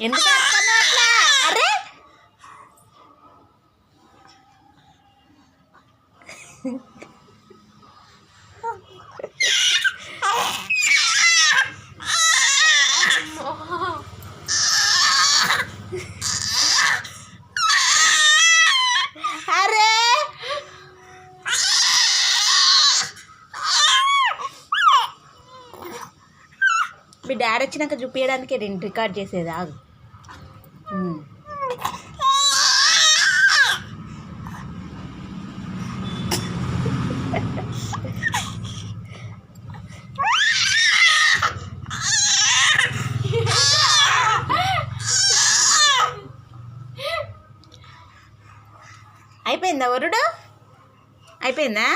ఎందుకు అరుస్తున్నావు అట్లా అరే అరే మీ డాడీ వచ్చినాక చూపించడానికి నేను రికార్డ్ చేసేది ఆగు. అయిపోయిందా వరుడు? అయిపోయిందా?